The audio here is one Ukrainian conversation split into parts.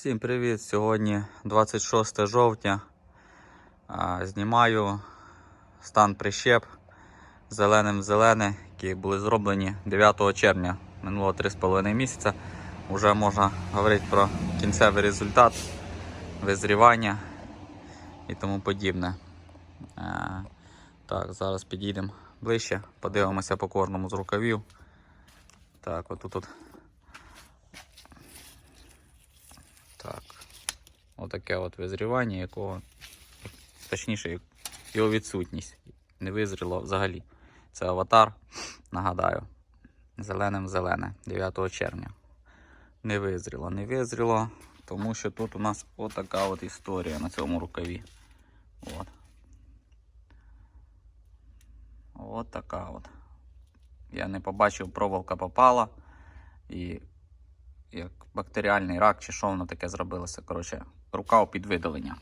Всім привіт! Сьогодні 26 жовтня. Знімаю стан прищеп зеленим зелене, які були зроблені 9 червня минуло 3,5 місяця. Уже можна говорити про кінцевий результат, визрівання і тому подібне. Так, зараз підійдемо ближче, подивимося по кожному з рукавів. Так, отут. -от. Отаке от визрівання, якого, точніше, його відсутність. Не визріло взагалі. Це аватар, нагадаю. Зеленим зелене, 9 червня. Не визріло, не визріло, тому що тут у нас отака от історія на цьому рукаві. От. От така от. Я не побачив, проволока попала. І як бактеріальний рак, чи що воно таке зробилося. Коротше, рукав під видалення.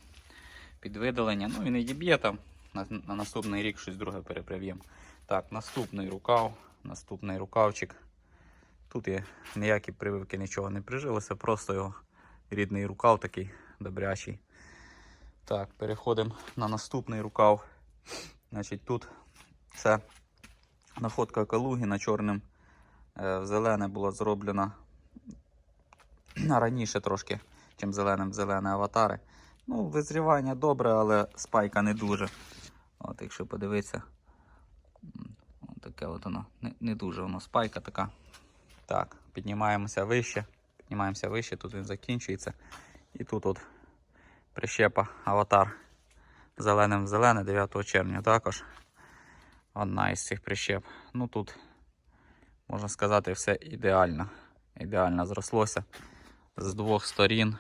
Під видалення, ну і не діб'є там. На, на наступний рік щось друге переприв'ємо. Так, наступний рукав, наступний рукавчик. Тут є ніякі прививки, нічого не прижилося, просто його рідний рукав такий добрячий. Так, переходимо на наступний рукав. Значить, тут це находка Калугіна чорним е, зелене була зроблена раніше трошки, чим зеленим в зелене аватари. Ну, визрівання добре, але спайка не дуже. От, якщо подивитися, от таке от воно. Не, не дуже воно спайка така. Так, піднімаємося вище. Піднімаємося вище, тут він закінчується. І тут от прищепа аватар зеленим зелене 9 червня також. Одна із цих прищеп. Ну тут, можна сказати, все ідеально. Ідеально зрослося з двох сторін.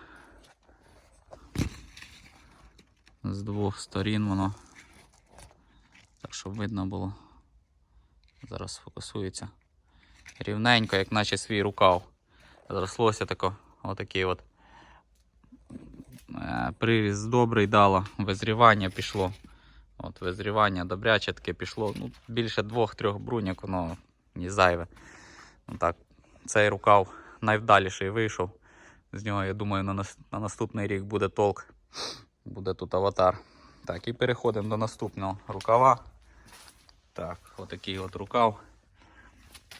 З двох сторін воно. Так, щоб видно було. Зараз фокусується. Рівненько, як наче свій рукав. Зрослося тако, отакий от. Е, Привіз добрий дало, визрівання пішло. От Визрівання добряче таке пішло. Ну, більше двох-трьох бруньок, воно не зайве. Ну, так, цей рукав найвдаліший вийшов. З нього, я думаю, на, на наступний рік буде толк. Буде тут аватар. Так, і переходимо до наступного рукава. Так, отакий от рукав.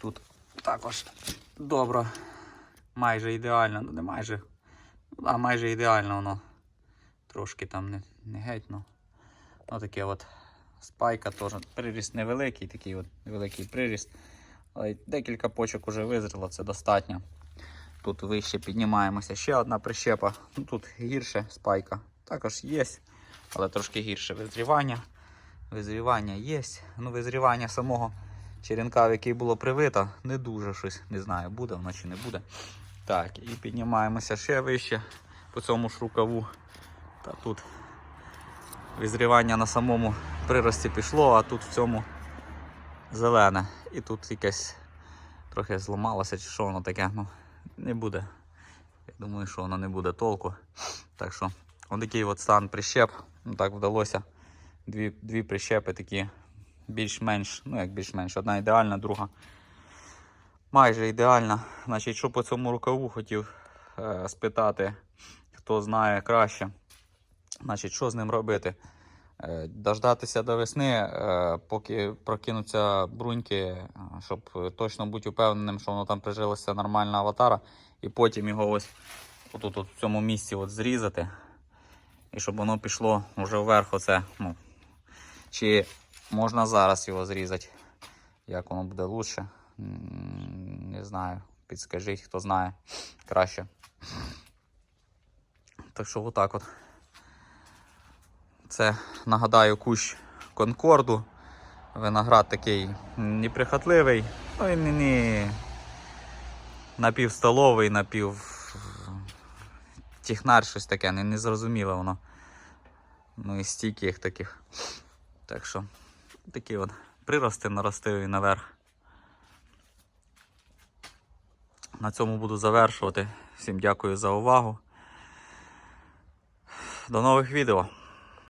Тут також добре. Майже ідеально. Ну не майже. Ну, майже ідеально воно. Трошки там не, не геть, ну. Отаке от спайка теж. Приріст невеликий, такий от невеликий приріст. Але декілька почок уже визріло, це достатньо. Тут вище піднімаємося. Ще одна прищепа. Ну, тут гірше спайка. Також є, але трошки гірше визрівання. Визрівання є. Ну, визрівання самого черенка, в який було привито, не дуже щось. Не знаю, буде воно чи не буде. Так, і піднімаємося ще вище по цьому ж рукаву. Та тут визрівання на самому прирості пішло, а тут в цьому зелене. І тут якесь трохи зламалося, чи що воно таке. Ну, не буде. Я думаю, що воно не буде толку. Так що, отакий от стан прищеп. Ну, так вдалося. Дві, дві прищепи такі більш-менш, ну як більш-менш, одна ідеальна, друга майже ідеальна. Значить, що по цьому рукаву хотів е, спитати, хто знає краще. Значить, що з ним робити? Е, Дождатися до весни, е, поки прокинуться бруньки, е, щоб точно бути впевненим, що воно там прижилося нормальна аватара, і потім його ось отут от в цьому місці от зрізати. І щоб воно пішло вже вверх. Оце, ну, чи можна зараз його зрізати? Як воно буде краще? Не знаю. Підскажіть, хто знає краще. Так що отак от. Це, нагадаю, кущ Конкорду. Виноград такий неприхотливий, ну і не напівстоловий, напів технар, щось таке, не, не зрозуміло воно. Ну і стійких таких. Так що такі от прирости наростив і наверх. На цьому буду завершувати. Всім дякую за увагу. До нових відео.